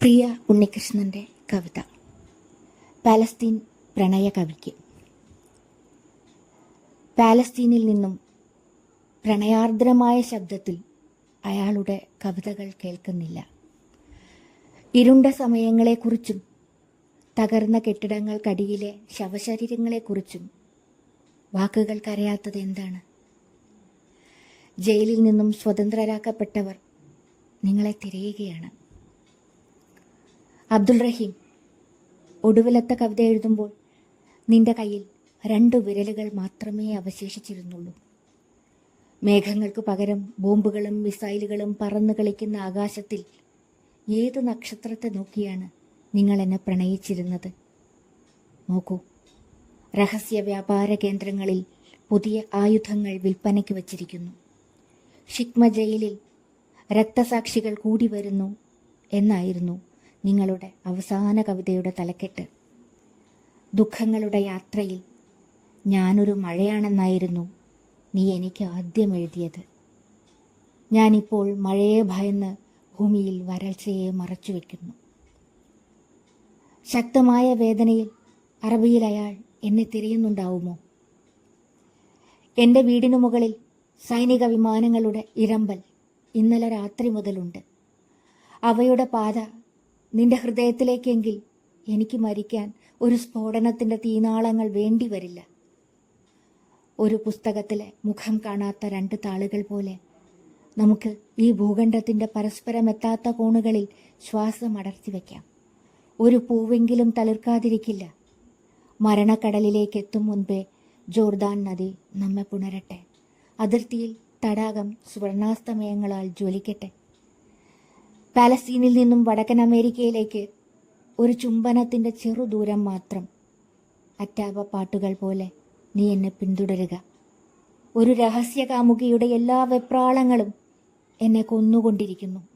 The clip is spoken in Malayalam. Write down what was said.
പ്രിയ ഉണ്ണികൃഷ്ണന്റെ കവിത. പാലസ്തീൻ പ്രണയ കവിക്ക്. പാലസ്തീനിൽ നിന്നും പ്രണയാർദ്രമായ ശബ്ദത്തിൽ അയാളുടെ കവിതകൾ കേൾക്കുന്നില്ല. ഇരുണ്ട സമയങ്ങളെക്കുറിച്ചും തകർന്ന കെട്ടിടങ്ങൾക്കടിയിലെ ശവശരീരങ്ങളെക്കുറിച്ചും വാക്കുകൾ കരയാത്തത് എന്താണ്? ജയിലിൽ നിന്നും സ്വതന്ത്രരാക്കപ്പെട്ടവർ നിങ്ങളെ തിരയുകയാണ്. അബ്ദുൾ റഹീം ഒടുവിലത്തെ കവിത എഴുതുമ്പോൾ നിന്റെ കയ്യിൽ രണ്ടു വിരലുകൾ മാത്രമേ അവശേഷിച്ചിരുന്നുള്ളൂ. മേഘങ്ങൾക്ക് പകരം ബോംബുകളും മിസൈലുകളും പറന്നു കളിക്കുന്ന ആകാശത്തിൽ ഏത് നക്ഷത്രത്തെ നോക്കിയാണ് നിങ്ങൾ എന്നെ പ്രണയിച്ചിരുന്നത്? നോക്കൂ രഹസ്യ വ്യാപാര കേന്ദ്രങ്ങളിൽ പുതിയ ആയുധങ്ങൾ വിൽപ്പനയ്ക്ക് വച്ചിരിക്കുന്നു. ഷിക്മ ജയിലിൽ രക്തസാക്ഷികൾ കൂടി വരുന്നു എന്നായിരുന്നു നിങ്ങളുടെ അവസാന കവിതയുടെ തലക്കെട്ട്. ദുഃഖങ്ങളുടെ യാത്രയിൽ ഞാനൊരു മഴയാണെന്നായിരുന്നു നീ എനിക്ക് ആദ്യം എഴുതിയത്. ഞാനിപ്പോൾ മഴയെ ഭയന്ന് ഭൂമിയിൽ വരൾച്ചയെ മറച്ചു വയ്ക്കുന്നു ശക്തമായ വേദനയിൽ അറബിയിൽ അയാൾ എന്നെ തിരയുന്നുണ്ടാവുമോ? എന്റെ വീടിനു മുകളിൽ സൈനിക വിമാനങ്ങളുടെ ഇരമ്പൽ ഇന്നലെ രാത്രി മുതലുണ്ട്. അവയുടെ പാത നിന്റെ ഹൃദയത്തിലേക്കെങ്കിൽ എനിക്ക് മരിക്കാൻ ഒരു സ്ഫോടനത്തിന്റെ തീനാളങ്ങൾ വേണ്ടി വരില്ല. ഒരു പുസ്തകത്തിലെ മുഖം കാണാത്ത രണ്ട് താളുകൾ പോലെ നമുക്ക് ഈ ഭൂഖണ്ഡത്തിന്റെ പരസ്പരം എത്താത്ത കോണുകളിൽ ശ്വാസം അടർത്തി വയ്ക്കാം ഒരു പൂവെങ്കിലും തളിർക്കാതിരിക്കില്ല. മരണക്കടലിലേക്ക് എത്തും മുൻപേ ജോർദാൻ നദി നമ്മെ പുണരട്ടെ. അതിർത്തിയിൽ തടാകം സുവർണാസ്തമയങ്ങളാൽ ജ്വലിക്കട്ടെ. പാലസ്തീനിൽ നിന്നും വടക്കൻ അമേരിക്കയിലേക്ക് ഒരു ചുംബനത്തിന്റെ ചെറുദൂരം മാത്രം. അറ്റാപ പാട്ടുകൾ പോലെ നീ എന്നെ പിന്തുടരുക. ഒരു രഹസ്യ കാമുകിയുടെ എല്ലാ വെപ്രാളങ്ങളും എന്നെ കൊന്നുകൊണ്ടിരിക്കുന്നു.